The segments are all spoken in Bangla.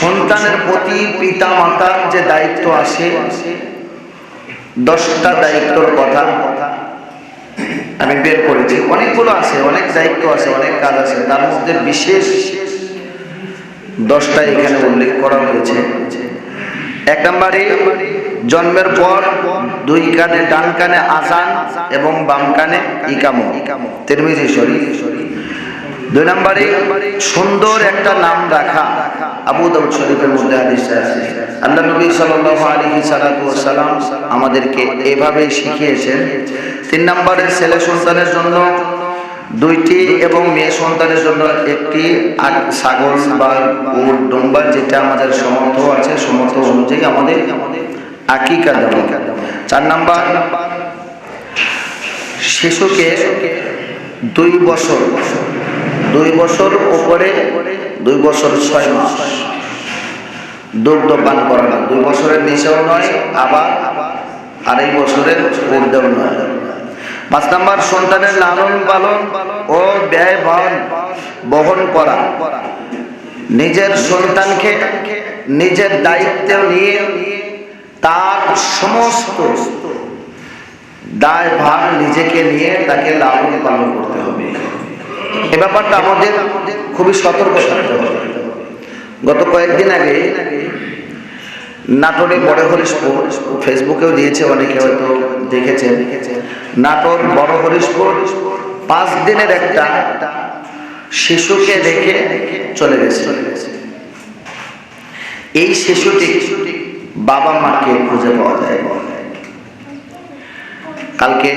সন্তানের প্রতি পিতা মাতার যে দায়িত্ব আছে, দশটা দায়িত্বর কথা আমি বের করেছি। অনেকগুলো আছে, অনেক দায়িত্ব আছে, অনেক কাজ আছে। তার মধ্যে বিশেষ দশটা এখানে উল্লেখ করা হয়েছে। এক নম্বরে, জন্মের পর দুই কানে, ডান কানে আজান এবং বাম কানে ইকামো, তিরমিজি শরীফ। দুই নম্বরে, সুন্দর একটা নাম রাখা। আবু দাউদ শরীফের মধ্যে হাদিস আছে, আল্লাহ নবী সাল্লাল্লাহু আলাইহি সাল্লাতু সাল্লাম আমাদেরকে এভাবে শিখিয়েছেন, তিন নম্বরে ছেলে সন্তানের জন্য দুইটি এবং মেয়ে সন্তানের জন্য একটি ছাগল বা উট ডুম্বা যেটা আমাদের সমর্থ আছে, সমর্থ অনুযায়ী আমাদের আকিকা দেওয়া। চার নাম্বার, শিশুকে দুই বছর দুই বছর উপরে দুই বছর ছয় মাস। দুগ্ধ পান করা না। দুই বছরের নিচেও নয়, আবার আড়াই বছরের ঊর্ধ্বেও নয়। পাঁচ নাম্বার, সন্তানের লালন পালন ও ব্যয় বহন বহন করা। নিজের সন্তানকে নিজের দায়িত্ব নিয়ে তার সমস্ত দায় ভার নিজেকে নিয়ে তাকে লালন পালন করতে হবে। এ ব্যাপারটা আমাদের খুবই সতর্ক থাকতে হবে। গত কয়েকদিন আগে নাটোরে বড় হরিশপুর, ফেসবুকেও দিয়েছে অনেকে হয়তো দেখেছেন। নাটোর বড় হরিশপুর পাঁচ দিনের একটা শিশুকে রেখে চলে গেছে। এই শিশুটি বাবা মাকে খুঁজে পাওয়া যায়। কালকে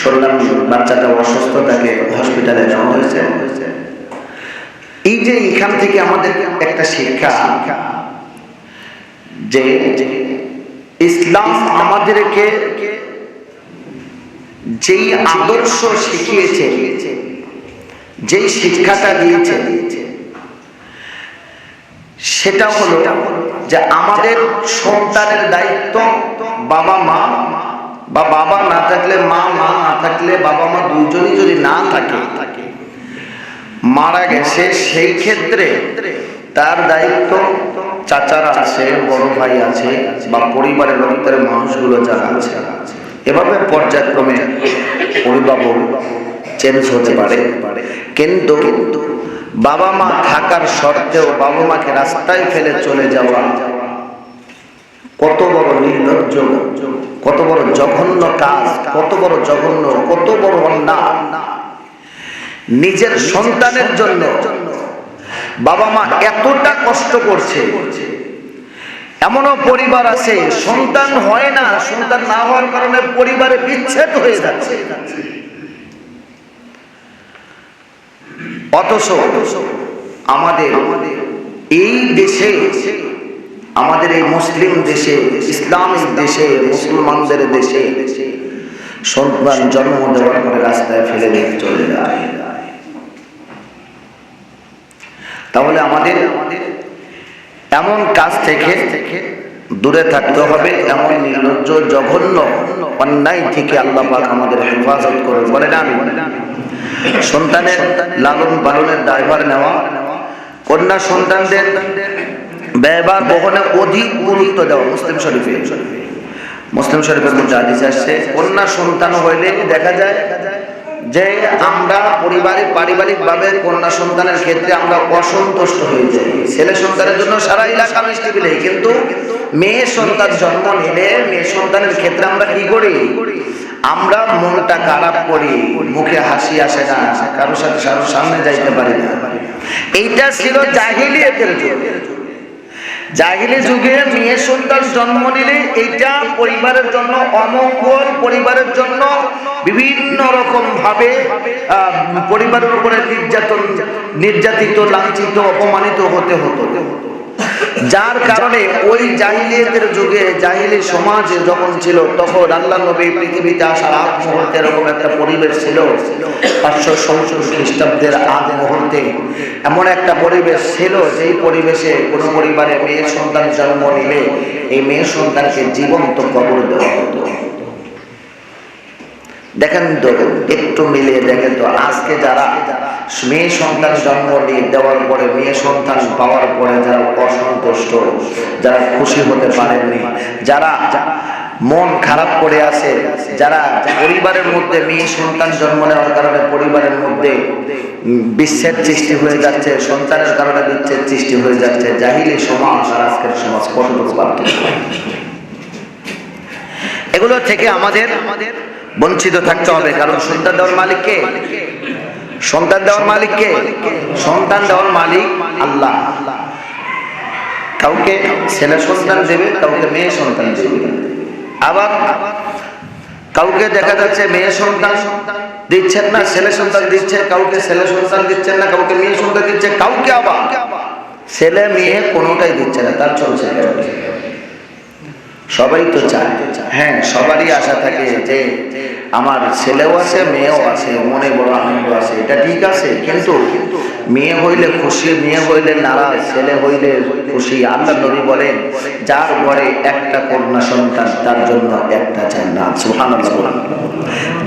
শুনলাম বাচ্চাটা অসুস্থ, তাকে হসপিটালে হয়েছে। এই যে এখান থেকে আমাদের একটা শিক্ষা যে ইসলাম আমাদেরকে যেই আদর্শ শিখিয়েছে, যেই শিক্ষাটা দিয়েছে, সেটা হলো যে আমাদের সন্তানের দায়িত্ব বাবা মা বা বাবা না থাকলে মা মা না থাকলে বাবা, মা দুজনই যদি না থাকে, মারা গেছে সেই ক্ষেত্রে তার দায়িত্ব চাচারা আছে, বড় ভাই আছে বা পরিবারের ভিতরে মানুষগুলো যারা আছে, এভাবে পর্যায়ক্রমে অভিভাবক চেঞ্জ হতে পারে। কিন্তু বাবা মা থাকার সত্ত্বেও বাবা মাকে রাস্তায় ফেলে চলে যাওয়া কত বড় নির্লজ্জ, কত বড় জঘন্য কাজ, কত বড় জঘন্য, কত বড় অন্যায়। নিজের সন্তানের জন্য বাবা মা এতটা কষ্ট করছে। এমনও পরিবার আছে, সন্তান হয় না, সন্তান না হওয়ার কারণে পরিবারে বিচ্ছেদ হয়ে যাচ্ছে। অথচ আমাদের এই দেশে আমাদের এই মুসলিম দেশে, ইসলামিক দেশে, মুসলমানদের দেশে সন্তান জন্ম দেওয়ার পরে রাস্তায় ফেলে রেখে চলে যায়। তাহলে আমাদের এমন কাজ থেকে দূরে থাকতে হবে, এমন নির্লজ্জ, জঘন্য অন্যায় থেকে আল্লাহ আমাদের হেফাজত করে বলে না আমি সন্তানের লালন পালনের দায়ভার নেওয়া, কন্যা সন্তানদের ব্যয়ভার বহনে অধিক গুরুত্ব দেওয়া মুসলিম শরীফে। মুসলিম শরীফের মধ্যে আদিস আসছে, কন্যা সন্তান হইলে দেখা যায়? যে আমরা পরিবারিক ভাবে কন্যা সন্তানের ক্ষেত্রে আমরা অসন্তুষ্ট হয়ে যাই। ছেলে সন্তানের জন্য সারা এলাকা মিষ্টি বিলে কিন্তু মেয়ে সন্তান জন্ম নিলে মেয়ে সন্তানের ক্ষেত্রে আমরা কি করি? আমরা মনটা খারাপ করি, মুখে হাসি আসে না, কারোর সাথে সামনে যাইতে পারি না। এইটা ছিল জাহিলিয়াতের যুগ। জাহিলি যুগে মেয়ে সন্তান জন্ম নিলে এটা পরিবারের জন্য অমঙ্গল, পরিবারের জন্য বিভিন্ন রকম ভাবে পরিবারের উপরে নির্যাতন, নির্যাতিত, লাঞ্ছিত, অপমানিত হতে হতো। যার কারণে ওই জাহিলিয়াতের যুগে জাহিলি সমাজে যখন ছিল, তখন আল্লাহ নবী পৃথিবীতে আসার আগ মুহূর্তে এরকম একটা পরিবেশ ছিল। পাঁচশো সংসদ খ্রিস্টাব্দের আগ মুহূর্তে এমন একটা পরিবেশ ছিল, যেই পরিবেশে কোনো পরিবারে মেয়ের সন্তান জন্ম নিলে এই মেয়ের সন্তানকে জীবন্ত কবর দেওয়া হতো। দেখেন তো, একটু মিলিয়ে দেখেন তো, আজকে যারা মেয়ে সন্তান জন্ম নিয়ে দেওয়ার পরে, মেয়ে সন্তান পাওয়ার পরে যারা অসন্তুষ্ট, যারা খুশি হতে পারেননি, যারা মন খারাপ করে আছে, যারা পরিবারের মধ্যে মেয়ে সন্তান জন্ম নেওয়ার কারণে পরিবারের মধ্যে বিচ্ছেদ সৃষ্টি হয়ে যাচ্ছে সন্তানের কারণে বিচ্ছেদ সৃষ্টি হয়ে যাচ্ছে, জাহিলি সমাজ আর আজকের সমাজ কতটুকু পার্থক্য? এগুলো থেকে আমাদের বঞ্চিত থাকতে হবে, কারণ সন্তান দেওয়ার মালিক কে? সন্তান দেওয়ার মালিক কে? সন্তান দেওয়ার মালিক আল্লাহ। কাউকে ছেলে সন্তান দেবে, কাউকে মেয়ে সন্তান দেবে। আবার কাউকে দেখা যাচ্ছে মেয়ে সন্তান দিচ্ছেন না, ছেলে সন্তান দিচ্ছে, কাউকে ছেলে সন্তান দিচ্ছেন না, কাউকে মেয়ে সন্তান দিচ্ছে, কাউকে আবার ছেলে মেয়ে কোনোটাই দিচ্ছে না, তার চলছে সবাই তো চায়। হ্যাঁ সবারই আশা থাকে যে আমার ছেলেও আছে, মেয়েও আছে, মনে বড় আনন্দ আছে, এটা ঠিক আছে, কিন্তু মেয়ে হইলে খুশি, মেয়ে হইলে নারাজ, ছেলে হইলে খুশি আল্লাহ নবী বলেন, যার ঘরে একটা কন্যা সন্তান, তার জন্য একটা জান্নাত বলেন।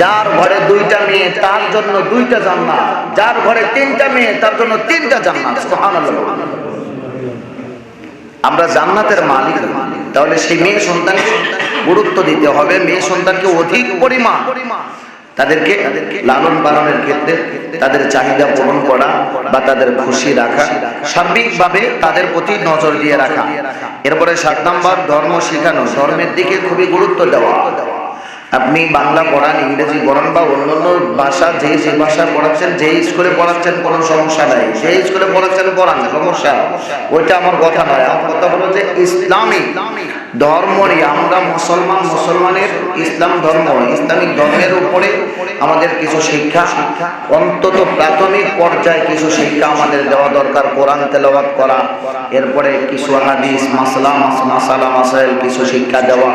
যার ঘরে দুইটা মেয়ে, তার জন্য দুইটা জান্নাত যার ঘরে তিনটা মেয়ে, তার জন্য তিনটা জান্নাত বলেন। আমরা জান্নাতের মালিক মালিক তাহলে সেই মেয়ে সন্তানকে গুরুত্ব দিতে হবে। মেয়ে সন্তানকে অধিক পরিমাণ তাদেরকে লালন পালনের ক্ষেত্রে তাদের চাহিদা পূরণ করা বা তাদের খুশি রাখা, সার্বিকভাবে তাদের প্রতি নজর দিয়ে রাখা। এরপরে সাত নম্বর, ধর্ম শেখানো। ধর্মের দিকে খুবই গুরুত্ব দেওয়া। আপনি বাংলা পড়ান, ইংরেজি পড়ান বা অন্য অন্য ভাষা, যে যে ভাষা পড়াচ্ছেন, যে স্কুলে পড়াচ্ছেন, কোনো সমস্যা নাই। যে স্কুলে পড়াচ্ছেন, পড়ান সমস্যা। ওইটা আমার কথা নয়। আমার কথা হলো যে ইসলামিক ধর্ম নিয়ে আমরা মুসলমান, মুসলমানের ইসলাম ধর্ম ইসলামিক ধর্মের উপরে আমাদের কিছু শিক্ষা, অন্তত প্রাথমিক পর্যায়ে কিছু শিক্ষা আমাদের দেওয়া দরকার, কোরআন তেলাওয়াত করা, এরপরে কিছু হাদিস, মাসলা মাসালা, মাসাইল, কিছু শিক্ষা দেওয়া,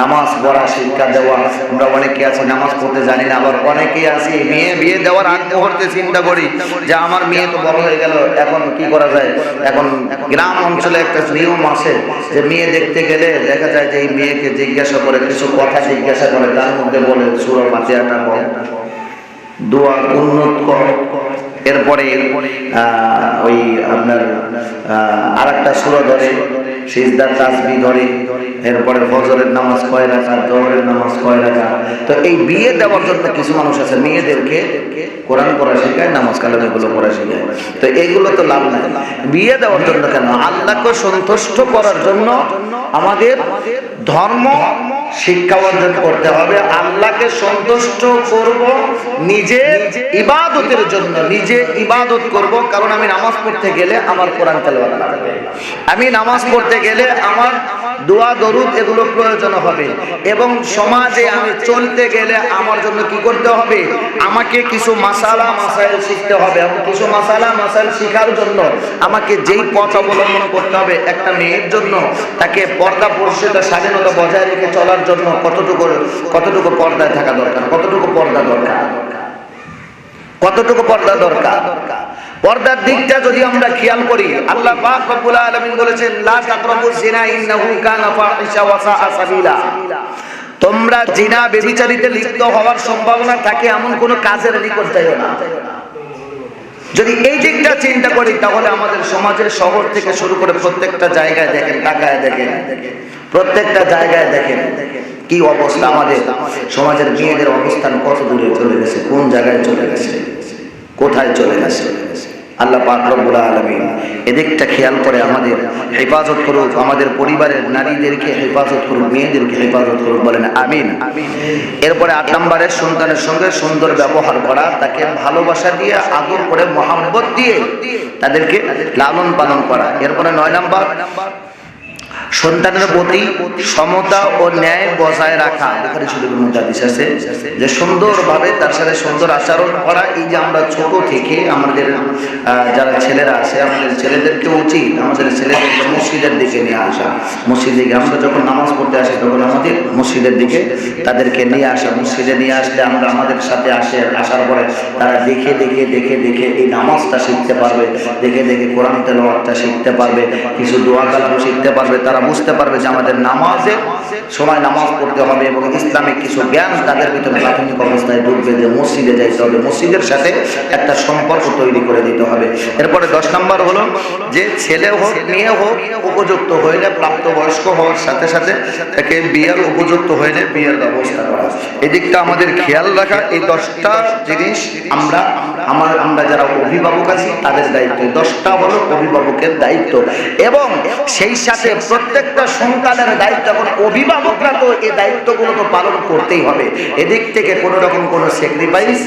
নামাজ পড়া শিক্ষা দেওয়া। আমরা অনেকে আছি, নামাজ পড়তে জানি না, আবার অনেকেই আছি মেয়ে বিয়ে দেওয়ার আগ মুহূর্তে চিন্তা করি যে আমার মেয়ে তো বড় হয়ে গেল, এখন কি করা যায়? এখন গ্রাম অঞ্চলে একটা নিয়ম আছে যে মেয়ে দেখতে গেলে দেখা যায় যে এই মেয়েকে জিজ্ঞাসা করে, কিছু কথা জিজ্ঞাসা করে, তার মধ্যে বলে, সুরা পাতিয়াটা কম দোয়া উন্নত কর। এরপরে ওই আপনার আর একটা সুরা ধরে। সিজদার তাসবি ধরে, এরপরে ফজরের নামাজ কয় রাখা দরের নামাজ কয় রাখা তো এই বিয়ে দেওয়ার জন্য কিছু মানুষ আছে, মেয়েদেরকে কোরআন পড়া শেখায়, নামাজ কালাম এগুলো পড়া শেখায়। তো এগুলো তো লাভ নাই। বিয়ে দেওয়ার জন্য কেন? আল্লাহকে সন্তুষ্ট করার জন্য আমাদের ধর্ম শিক্ষা অর্জন করতে হবে। আল্লাহকে সন্তুষ্ট করব, নিজে ইবাদতের জন্য, নিজে ইবাদত করব, কারণ আমি নামাজ পড়তে গেলে আমার কোরআন তেলাওয়াত লাগবে। আমি নামাজ পড়তে গেলে আমার দোয়া দরুদ এগুলো প্রয়োজন হবে। এবং সমাজে আমি চলতে গেলে আমার জন্য কি করতে হবে? আমাকে কিছু মাসালা, মাসাইল শিখতে হবে। এবং কিছু মাসালা, মাসাইল শেখার জন্য আমাকে যেই পথ অবলম্বন করতে হবে একটা মেয়ের জন্য, তাকে পর্দা পরিষেবা স্বাধীনতা বজায় রেখে চলার জন্য কতটুকু কতটুকু পর্দায় থাকা দরকার? কতটুকু পর্দা দরকার? কতটুকু পর্দা দরকার দরকার? পর্দার দিকটা যদি আমরা খেয়াল করি, আল্লাহ বলেছেন তোমরা জিনা বেবিচারিতে লিপ্ত হওয়ার সম্ভাবনা থাকে, এমন কোনো কাজের যাইও না। যদি এই দিকটা চিন্তা করি, তাহলে আমাদের সমাজের শহর থেকে শুরু করে প্রত্যেকটা জায়গায় দেখেন তাকায় দেখেন, প্রত্যেকটা জায়গায় দেখেন, কি অবস্থা আমাদের। সমাজের মেয়েদের অবস্থান কত দূরে চলে গেছে, কোন জায়গায় চলে গেছে, কোথায় চলে গেছে। আল্লাহ পাক রব্বুল আলামিন এদিকটা খেয়াল করে আমাদের হেফাজত করুক, আমাদের পরিবারের নারীদেরকে হেফাজত করুক, মেয়েদেরকে হেফাজত করুক, বলেন আমিন। এরপরে আট নম্বরের সন্তানের সঙ্গে সুন্দর ব্যবহার করা, তাকে ভালোবাসা দিয়ে, আদর করে, মহাব্বত দিয়ে তাদেরকে লালন পালন করা। এরপরে নয় নম্বর সন্তানের প্রতি সমতা ও ন্যায় বজায় রাখা। বুখারী শরীফের আছে যে সুন্দরভাবে তার সাথে সুন্দর আচরণ করা, এই যে আমরা ছোট থেকে আমাদের যারা ছেলেরা আছে, আমাদের ছেলেদেরকে উচিত আমাদের ছেলেদেরকে মসজিদের দিকে নিয়ে আসা। মসজিদে আমরা যখন নামাজ পড়তে আসি, তখন আমাদের মসজিদের দিকে তাদেরকে নিয়ে আসা। মসজিদে নিয়ে আসলে আমরা আমাদের সাথে আসে, আসার পরে তারা দেখে দেখে দেখে দেখে এই নামাজটা শিখতে পারবে। দেখে দেখে কোরআন তেলাওয়াতটা শিখতে পারবে, কিছু দোয়া কালাম শিখতে পারবে। তারা বুঝতে পারবে যে আমাদের নামাজের সময় নামাজ পড়তে হবে এবং ইসলামিক কিছু জ্ঞান তাদের ভিতরে প্রাথমিক অবস্থায় ঢুকবে যে মসজিদে যাইতে হবে। মসজিদের সাথে একটা সম্পর্ক তৈরি করে দিতে হবে। এরপরে দশ নম্বর হলো যে ছেলে হোক, মেয়ে হোক, উপযুক্ত হইলে প্রাপ্তবয়স্ক হওয়ার সাথে সাথে তাকে বিয়ের উপযুক্ত হইলে বিয়ের ব্যবস্থা করা এদিকটা আমাদের খেয়াল রাখা, এই দশটা জিনিস আমরা, আমার, আমরা যারা অভিভাবক আছি, তাদের দায়িত্ব। দশটা হলো অভিভাবকের দায়িত্ব। এবং সেই সাথে প্রত্যেকটা সন্তানের দায়িত্ব এখন অভিভাবকরা তো এই দায়িত্বগুলো তো পালন করতেই হবে। এদিক থেকে কোনো রকম কোনো স্যাক্রিফাইস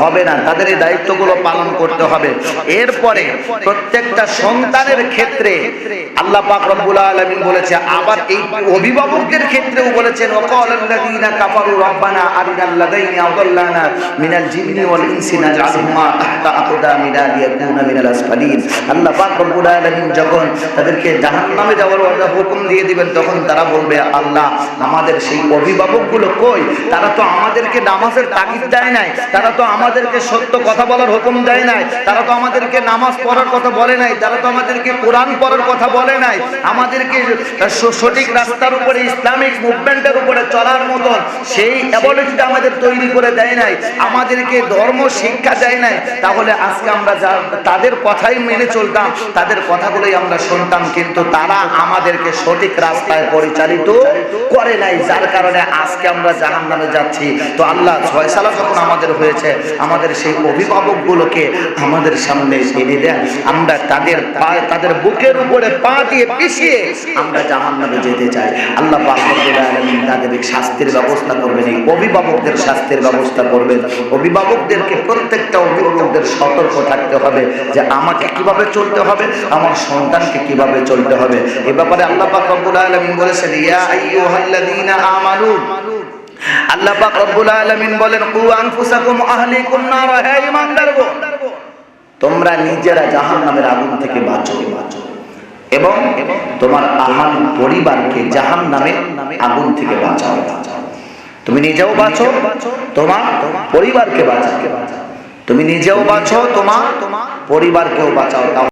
হবে না। তাদের এই দায়িত্বগুলো পালন করতে হবে। এরপরে প্রত্যেকটা সন্তানের ক্ষেত্রে আল্লাহ পাক রব্বুল আলামিন বলেছে, আবার এই অভিভাবকদের ক্ষেত্রেও বলেছেন, ওয়াকালাল্লাযীনা কাফারু রব্বানা আরিনাল্লাযীনা আদাল্লানা মিনাল জিন্নি ওয়াল ইনসি নাজআলহুমা তাহতা আকদামিনা লিয়াকুনা মিনাল আসফালিন। আল্লাহ পাক রব্বুল আলামিন যখন তাদেরকে জাহান্নামে যাওয়ার হুকুম দিয়ে দিবেন, তখন তারা বলবে, আল্লাহ আমাদের সেই অভিভাবকগুলো কই? তারা তো আমাদেরকে নামাজের তাগিদ দেয় নাই, তারা তো আমাদেরকে সত্য কথা বলার হুকুম দেয় নাই, তারা তো আমাদেরকে নামাজ পড়ার কথা বলে নাই, তারা তো আমাদেরকে কোরআন পড়ার কথা বলে নাই, আমাদেরকে সঠিক রাস্তার উপরে ইসলামিক মুভমেন্টের উপরে চলার মতন সেই অ্যাবলিটিটা আমাদের তৈরি করে দেয় নাই, আমাদেরকে ধর্ম, শিক্ষা দেয় নাই, তাহলে আজকে আমরা যা, তাদের কথাই মেনে চলতাম, তাদের কথাগুলোই আমরা শুনতাম, কিন্তু তারা আমাদেরকে সঠিক রাস্তায় পরিচালিত করে নাই, যার কারণে আজকে আমরা জাহান নামে যাচ্ছি। তো আল্লাহ ফয়সালা যখন আমাদের হয়েছে, আমাদের সেই অভিভাবকগুলোকে আমাদের সামনে এনে দেন। আমরা তাদের পা তাদের বুকের উপরে পা দিয়ে পিছিয়ে আমরা জাহান নামে যেতে চাই। আল্লাহ তাদের শাস্তির ব্যবস্থা করবেন, এই অভিভাবকদের শাস্তির ব্যবস্থা করবেন। অভিভাবকদেরকে প্রত্যেকটা অভিভাবকদের সতর্ক থাকতে হবে যে আমাকে কীভাবে চলতে হবে, আমার সন্তানকে কীভাবে চলতে হবে। এ ব্যাপারে আল্লাহ পাক রব্বুল আলামিন বলেছেন, ইয়া তোমরা নিজেরা জাহান্নামের আগুন থেকে বাঁচো। এবং তোমার আহান পরিবারকে জাহান নামে আগুন থেকে বাঁচাও। তুমি নিজেও বাঁচো, তোমার পরিবারকে বাঁচাও। তুমি নিজেও বাঁচো, তোমার পরিবারকেও বাঁচাও।